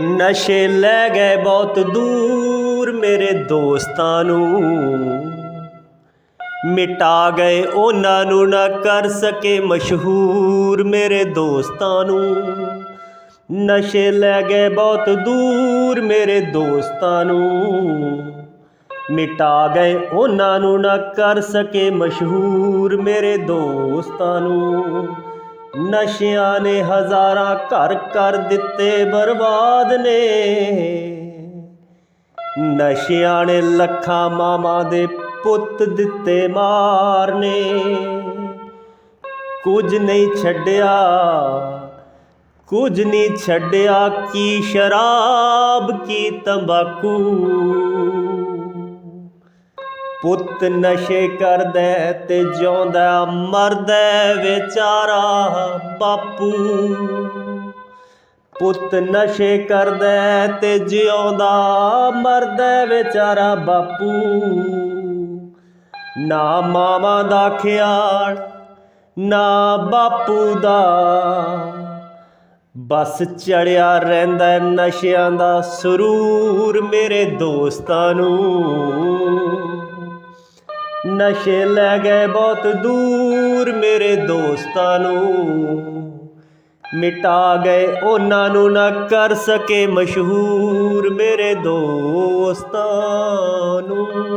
ਨਸ਼ੇ ਲੈ ਗਏ ਬਹੁਤ ਦੂਰ ਮੇਰੇ ਦੋਸਤਾਂ ਨੂੰ। ਮਿਟਾ ਗਏ ਉਹਨਾਂ ਨੂੰ ਨਾ ਕਰ ਸਕੇ ਮਸ਼ਹੂਰ ਮੇਰੇ ਦੋਸਤਾਂ ਨੂੰ। ਨਸ਼ੇ ਲੈ ਗਏ ਬਹੁਤ ਦੂਰ ਮੇਰੇ ਦੋਸਤਾਂ ਨੂੰ। ਮਿਟਾ ਗਏ ਉਹਨਾਂ ਨੂੰ ਨਾ ਕਰ ਸਕੇ ਮਸ਼ਹੂਰ ਮੇਰੇ ਦੋਸਤਾਂ ਨੂੰ। ਨਸ਼ਿਆਂ ਨੇ ਹਜ਼ਾਰਾਂ ਘਰ ਕਰ ਦਿੱਤੇ, ਬਰਬਾਦ ਨੇ। ਨਸ਼ਿਆਂ ਨੇ ਲੱਖਾਂ ਮਾਵਾਂ ਦੇ ਪੁੱਤ ਦਿੱਤੇ ਮਾਰਨੇ ਕੁਝ ਨਹੀਂ ਛੱਡਿਆ, ਕੁਝ ਨਹੀਂ ਛੱਡਿਆ, ਕੀ ਸ਼ਰਾਬ, ਕੀ ਤੰਬਾਕੂ। ਪੁੱਤ ਨਸ਼ੇ ਕਰਦਾ ਤੇ ਜਿਉਂਦਾ ਮਰਦਾ ਵਿਚਾਰਾ ਬਾਪੂ। ਪੁੱਤ ਨਸ਼ੇ ਕਰਦਾ ਤੇ ਜਿਉਂਦਾ ਮਰਦਾ ਵਿਚਾਰਾ ਬਾਪੂ। ਨਾ ਮਾਵਾਂ ਦਾ ਖਿਆਲ, ਨਾ ਬਾਪੂ ਦਾ। ਬਸ ਚੜਿਆ ਰਹਿੰਦਾ ਨਸ਼ਿਆਂ ਦਾ ਸਰੂਰ ਮੇਰੇ ਦੋਸਤਾਂ ਨੂੰ। ਨਸ਼ੇ ਲੈ ਗਏ ਬਹੁਤ ਦੂਰ ਮੇਰੇ ਦੋਸਤਾਂ ਨੂੰ। ਮਿਟਾ ਗਏ ਉਹਨਾਂ ਨੂੰ ਨਾ ਕਰ ਸਕੇ ਮਸ਼ਹੂਰ ਮੇਰੇ ਦੋਸਤਾਂ ਨੂੰ।